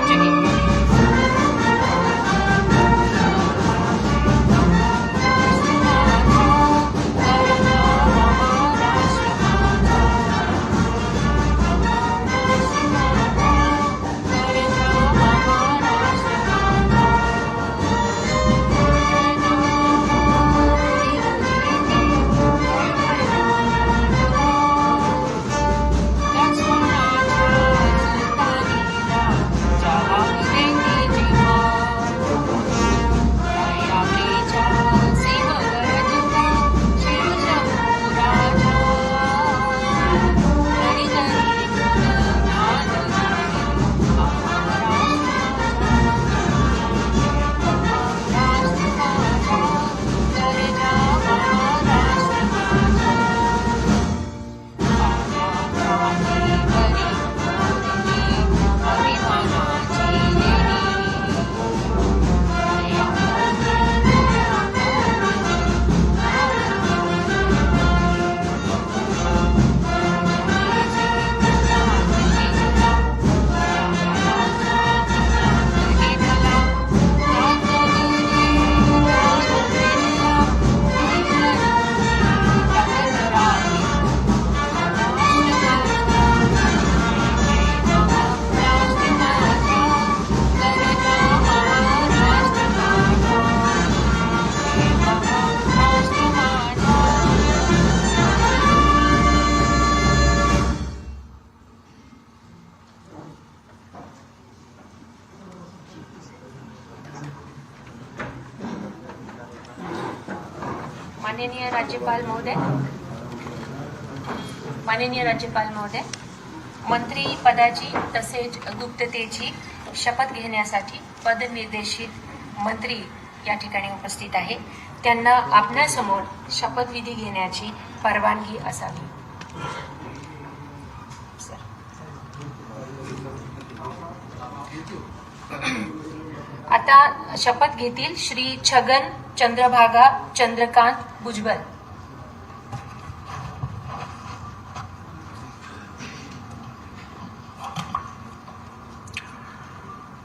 Bye, Jiggy. माननीय राज्यपाल महोदय. माननीय राज्यपाल महोदय मंत्री पदाची तसेच गुप्ततेची शपथ घेण्यासाठी पदनिर्देशित मंत्री या ठिकाणी उपस्थित आहे. त्यांना आपणासमोर शपथविधी घेण्याची परवानगी असावी. आता शपथ घेतील श्री छगन चंद्रभागा चंद्रकांत भुजबल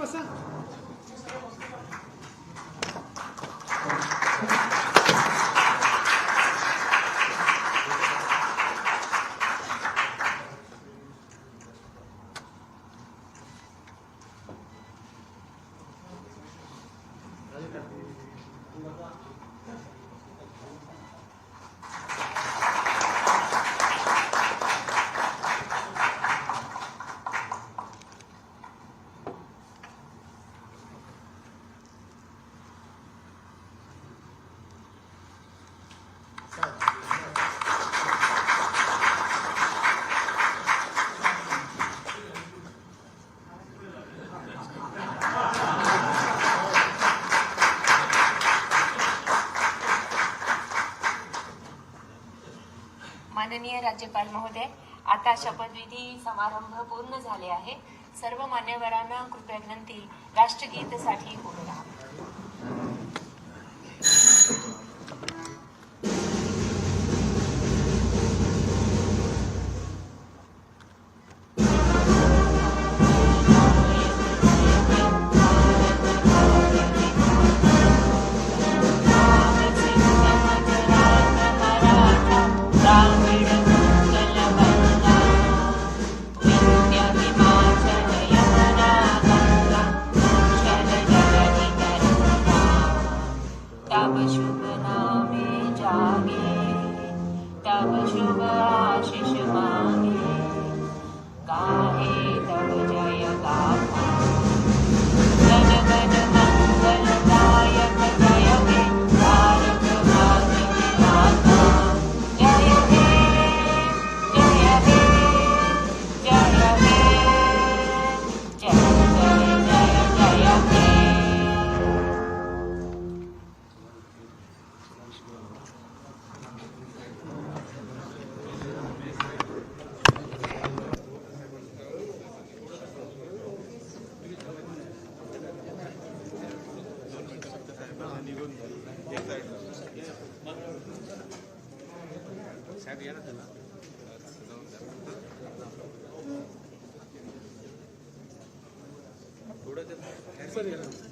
बसा माननीय राज्यपाल महोदय आता शपथविधी समारंभ पूर्ण झाले आहे. सर्व मान्यवरांना कृपया विनंती राष्ट्रगीतसाठी उभे सर